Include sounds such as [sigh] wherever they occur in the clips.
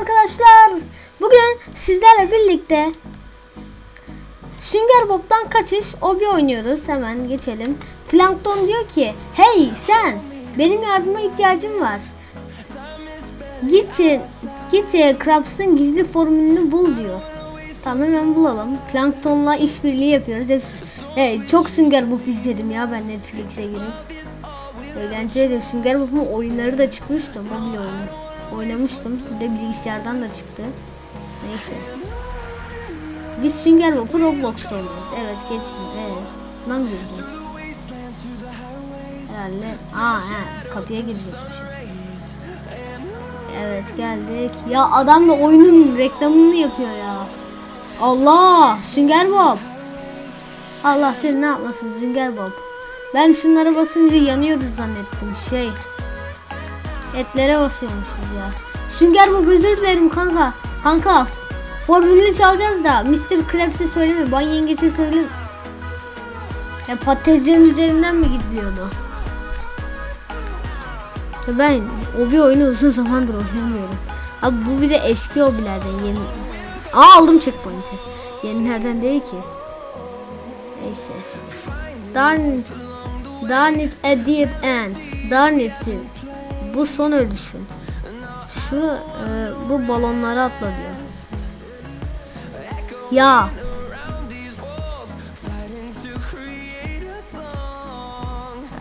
arkadaşlar. Bugün sizlerle birlikte Sünger Bob'tan kaçış obi oynuyoruz. Hemen geçelim. Plankton diyor ki Hey sen benim yardıma ihtiyacım var. Git git e, Krabs'ın gizli formülünü bul diyor. Tamam hemen bulalım. Plankton'la işbirliği yapıyoruz. Hepsi, evet, çok Sünger Bob izledim ya ben Netflix'e girip. Eğlenceli. Sünger Bob'un oyunları da çıkmıştı. Mobil oyunu. Oynamıştım. Bir de bilgisayardan da çıktı. Neyse. Biz Sünger Bob'u Roblox'ta oynuyoruz. Evet geçtim. Evet. Buna mı gireceğim? Herhalde. Aa he. Kapıya girecekmişim. Evet geldik. Ya adam da oyunun reklamını yapıyor ya. Allah! Sünger Bob. Allah seni ne yapmasın Sünger Bob. Ben şunlara basınca yanıyoruz zannettim şey. Etlere basıyormuşuz ya. Sünger Bob özür dilerim kanka. Kanka formülünü çalacağız da Mr. Krabs'e söyleme. Ban yengece söyle. Ya patateslerin üzerinden mi gidiyordu? Ben o bir oyunu uzun zamandır oynamıyorum. Abi bu bir de eski hobilerden yeni. Aa aldım checkpoint'i. Yenilerden değil ki. Neyse. Darn Darn it at the end. Darn it'in. Bu son ölüşün. Şu e, bu balonları atla diyor. Ya.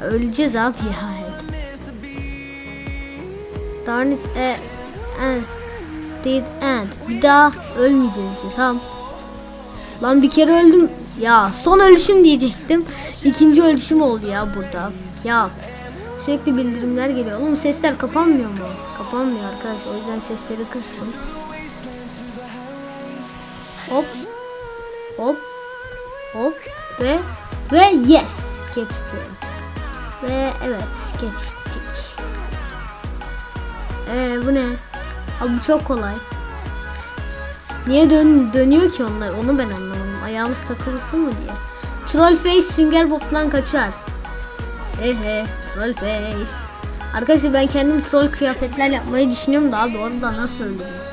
Öleceğiz abi ya. Darn it at end. Did end. Bir daha ölmeyeceğiz diyor. Tamam. Lan bir kere öldüm. Ya son ölüşüm diyecektim. İkinci ölüşüm oldu ya burada. Ya sürekli bildirimler geliyor. Oğlum sesler kapanmıyor mu? Kapanmıyor arkadaş. O yüzden sesleri kıstım. Hop. Hop. Hop. Ve ve yes. Geçti. Ve evet geçtik. Ee, bu ne? Abi bu çok kolay. Niye dön dönüyor ki onlar? Onu ben anlamadım. Ayağımız takılsın mı diye. Troll face Sünger Bob'dan kaçar. Ehe, troll face. Arkadaşlar ben kendim troll kıyafetler yapmayı düşünüyorum da abi orada nasıl öldürüyor?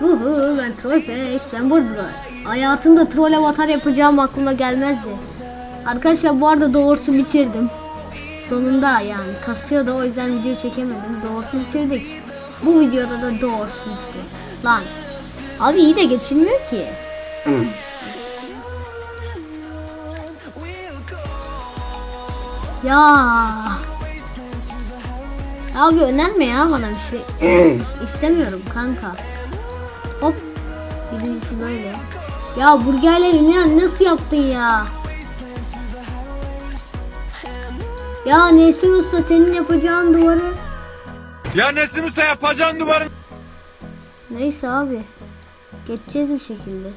Huhu ben troll face. Ben burada. Hayatımda troll avatar yapacağım aklıma gelmezdi. Arkadaşlar bu arada doğrusu bitirdim. Sonunda yani kasıyor da o yüzden video çekemedim. Doğrusu bitirdik. Bu videoda da doğrusu bitti. Lan Abi iyi de geçilmiyor ki. Ya. Abi önerme ya bana bir şey. [clears throat] İstemiyorum kanka. Hop. Birincisi böyle. Ya burgerleri ne nasıl yaptın ya? Ya Nesin Usta senin yapacağın duvarı. Ya Nesim Usta yapacağın duvarın Neyse abi. Geçeceğiz bir şekilde.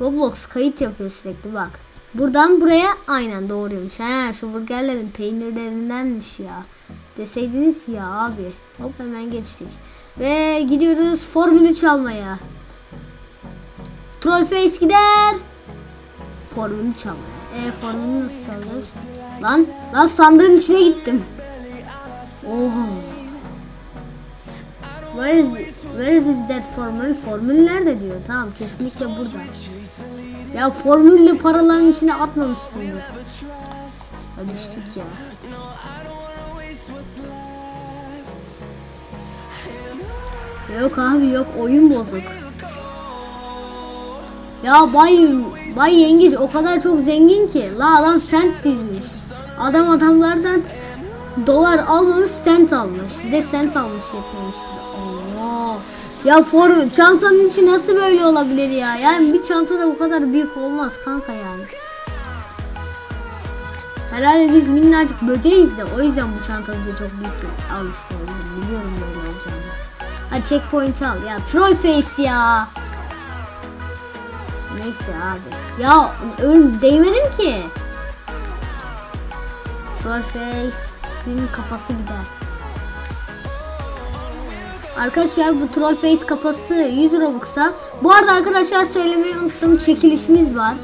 Roblox kayıt yapıyor sürekli bak. Buradan buraya aynen doğruymuş. He şu burgerlerin peynirlerindenmiş ya. Deseydiniz ya abi. Hop hemen geçtik. Ve gidiyoruz formülü çalmaya. Trollface gider. Formülü çalmaya. E formülü nasıl çalacağız? Lan lan sandığın içine gittim. Oha. Where is where is that formül? Formül nerede diyor. Tamam kesinlikle burada. Ya formülle paraların içine atmamışsındır. Ya düştük ya. Yok abi yok oyun bozuk. Ya bay bay yengeç o kadar çok zengin ki. La adam sent dizmiş. Adam adamlardan dolar almamış sent almış. Bir de sent almış yapıyormuş. Ya for çantanın içi nasıl böyle olabilir ya? Yani bir çanta da bu kadar büyük olmaz kanka yani. Herhalde biz minnacık böceğiz de o yüzden bu çanta bize çok büyük. Al işte biliyorum böyle olacağını. Ha checkpoint al ya troll face ya. Neyse abi. Ya öl değmedim ki. Troll face'in kafası gider. Arkadaşlar bu troll face kafası 100 Robux'a. Bu arada arkadaşlar söylemeyi unuttum. Çekilişimiz var.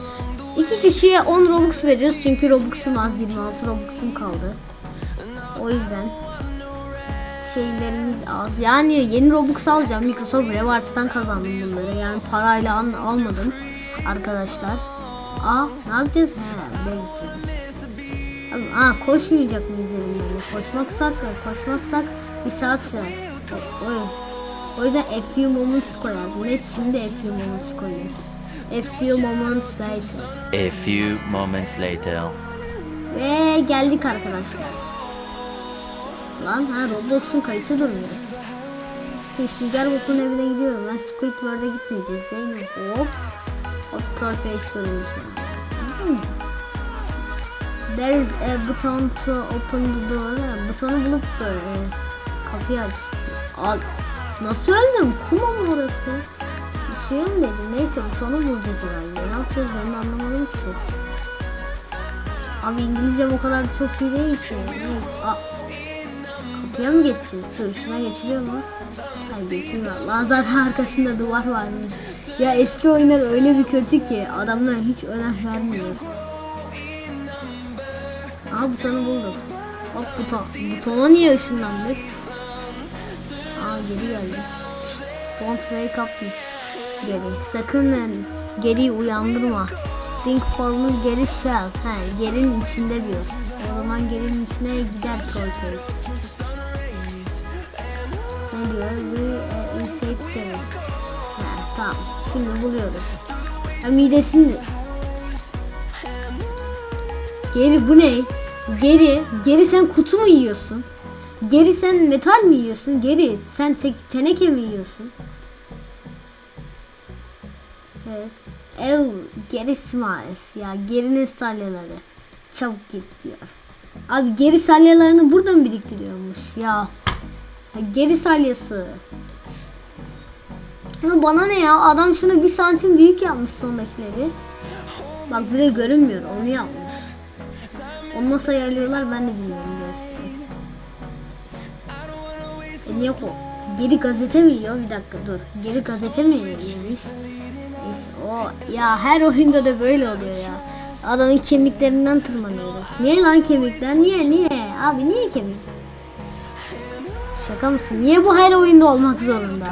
İki kişiye 10 Robux veriyoruz. Çünkü Robux'um az 26 Robux'um kaldı. O yüzden. şeylerimiz az. Yani yeni Robux alacağım. Microsoft Rewards'tan kazandım bunları. Yani parayla al- almadım arkadaşlar. Aa ne yapacağız? He buraya gideceğiz. Aa koşmayacak mıyız elimizle? Koşmaksak koşmazsak bir saat sürer. O, yüzden a few moments koyar. Neyse şimdi a few moments koyuyoruz. A few moments later. A few moments later. Ve geldik arkadaşlar. Lan ha Roblox'un kayıtı duruyor. Şimdi Sünger Bob'un evine gidiyorum. Ben Squidward'a gitmeyeceğiz değil mi? Hop. Hop Trollface görüyorsun. There is a button to open the door. Butonu bulup böyle kapıyı aç. Al. Nasıl öldüm? Kuma mı orası? Suya mı dedi? Neyse butonu bulacağız herhalde. Ne yapacağız ben de anlamadım ki. Abi İngilizcem o kadar çok iyi değil ki. Kapıya mı geçeceğiz? Dur şuna geçiliyor mu? Hayır geçilmiyor. Lan zaten arkasında duvar varmış. Ya eski oyunlar öyle bir kötü ki adamlar hiç önem vermiyor. Aa butonu buldum. Hop buton. Butona niye ışınlandık? Geri geldi. Don't wake up. Geri. Sakın geri uyandırma. Think form'un geri shell. Ha, gerinin içinde diyor. O zaman gerinin içine gider Trollface. Ne diyor? Bir e, insect tamam. Şimdi buluyoruz. Ha, midesini. Geri bu ne? Geri, geri sen kutu mu yiyorsun? Geri sen metal mi yiyorsun? Geri sen tek, teneke mi yiyorsun? Evet. Ev geri smiles ya gerinin salyaları. Çabuk git diyor. Abi geri salyalarını buradan biriktiriyormuş ya. ya geri salyası. Ya bana ne ya adam şunu bir santim büyük yapmış sondakileri. Bak bir de görünmüyor onu yapmış. Onu nasıl ayarlıyorlar ben de bilmiyorum E niye ko? Geri gazete mi yiyor? Bir dakika dur. Geri gazete mi yemiş? O ya her oyunda da böyle oluyor ya. Adamın kemiklerinden tırmanıyoruz. Niye lan kemikler? Niye niye? Abi niye kemik? Şaka mısın? Niye bu her oyunda olmak zorunda?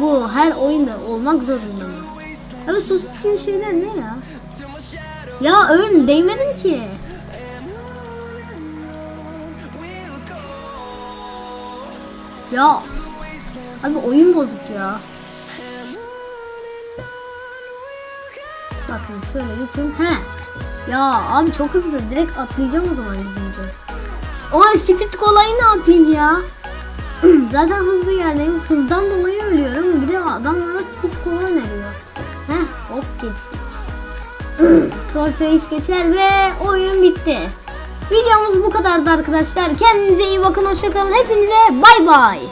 Bu her oyunda olmak zorunda mı? Abi sosis gibi şeyler ne ya? Ya ön değmedim ki. Ya abi oyun bozuk ya. Bakın şöyle geçin. He. Ya abi çok hızlı. Direkt atlayacağım o zaman gidince. O speed kolayı ne yapayım ya? [clears throat] Zaten hızlı yerdeyim. Hızdan dolayı ölüyorum. Bir de adam bana speed kola öneriyor. Heh hop geçtik. [clears throat] Trollface geçer ve oyun bitti. Videomuz bu kadardı arkadaşlar. Kendinize iyi bakın. Hoşçakalın. Hepinize bay bay.